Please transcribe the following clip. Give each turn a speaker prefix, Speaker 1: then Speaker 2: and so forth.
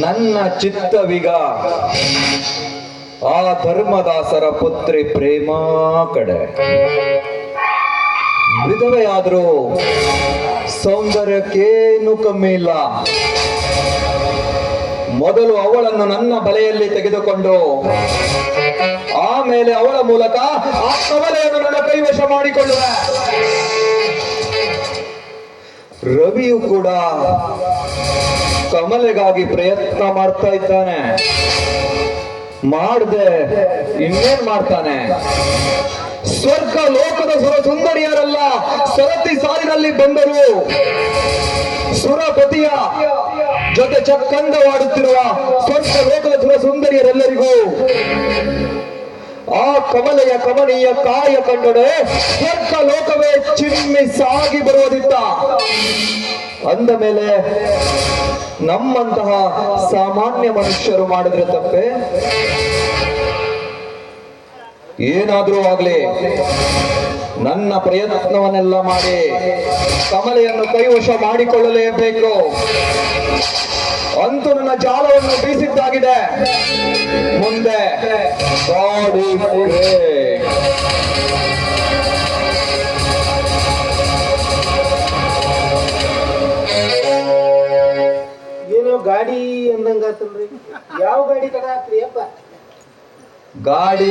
Speaker 1: ನನ್ನ ಚಿತ್ತವಿಗ. ಆ ಧರ್ಮದಾಸರ ಪುತ್ರಿ ಪ್ರೇಮ ಕಡೆ. ವಿಧವೆಯಾದರೂ ಸೌಂದರ್ಯಕ್ಕೇನು ಕಮ್ಮಿ ಇಲ್ಲ. ಮೊದಲು ಅವಳನ್ನು ನನ್ನ ಬಲೆಯಲ್ಲಿ ತೆಗೆದುಕೊಂಡು ಆಮೇಲೆ ಅವಳ ಮೂಲಕ ಆ ಕವಲೆಯನ್ನು ನನ್ನ ಕೈವಶ ಮಾಡಿಕೊಳ್ಳುವೆ. ರವಿಯು ಕೂಡ ಕಮಲೆಗಾಗಿ ಪ್ರಯತ್ನ ಮಾಡ್ತಾ ಇದ್ದಾನೆ. ಮಾಡದೆ ಇನ್ನೇನ್ ಮಾಡ್ತಾನೆ? ಸ್ವರ್ಗ ಲೋಕದ ಸುರ ಸುಂದರಿಯರಲ್ಲ ಸರತಿ ಸಾಲಿನಲ್ಲಿ ಬಂದರು. ಸುರಪತಿಯ ಜೊತೆ ಚಕ್ಕಂದವಾಡುತ್ತಿರುವ ಸ್ವರ್ಗ ಲೋಕದ ಸುರ ಸುಂದರಿಯರೆಲ್ಲರಿಗೂ ಕಮಲೆಯ ಕಮನೀಯ ಕಾಯ ಕಂಡರೆ ಸ್ವರ್ಗ ಲೋಕವೇ ಚಿಮ್ಮಿ ಸಾಗಿ ಬರುವುದಿತ್ತ. ಅಂದ ಮೇಲೆ ನಮ್ಮಂತಹ ಸಾಮಾನ್ಯ ಮನುಷ್ಯರು ಮಾಡಿದ್ರೆ ತಪ್ಪೆ? ಏನಾದ್ರೂ ಆಗ್ಲಿ, ನನ್ನ ಪ್ರಯತ್ನವನ್ನೆಲ್ಲ ಮಾಡಿ ಕಮಲೆಯನ್ನು ಕೈವಶ ಮಾಡಿಕೊಳ್ಳಲೇಬೇಕು. ಅಂತೂ ನನ್ನ ಜಾಲವನ್ನು ಬೀಸಿದ್ದಾಗಿದೆ. ಬ್ರೇಕ್.
Speaker 2: ಏನೋ ಗಾಡಿ ಅಂದಂಗಾತಲ್ರಿ ಯಾವ ಗಾಡಿ ತಗಾತ್ರಿ ಅಪ್ಪ
Speaker 1: ಗಾಡಿ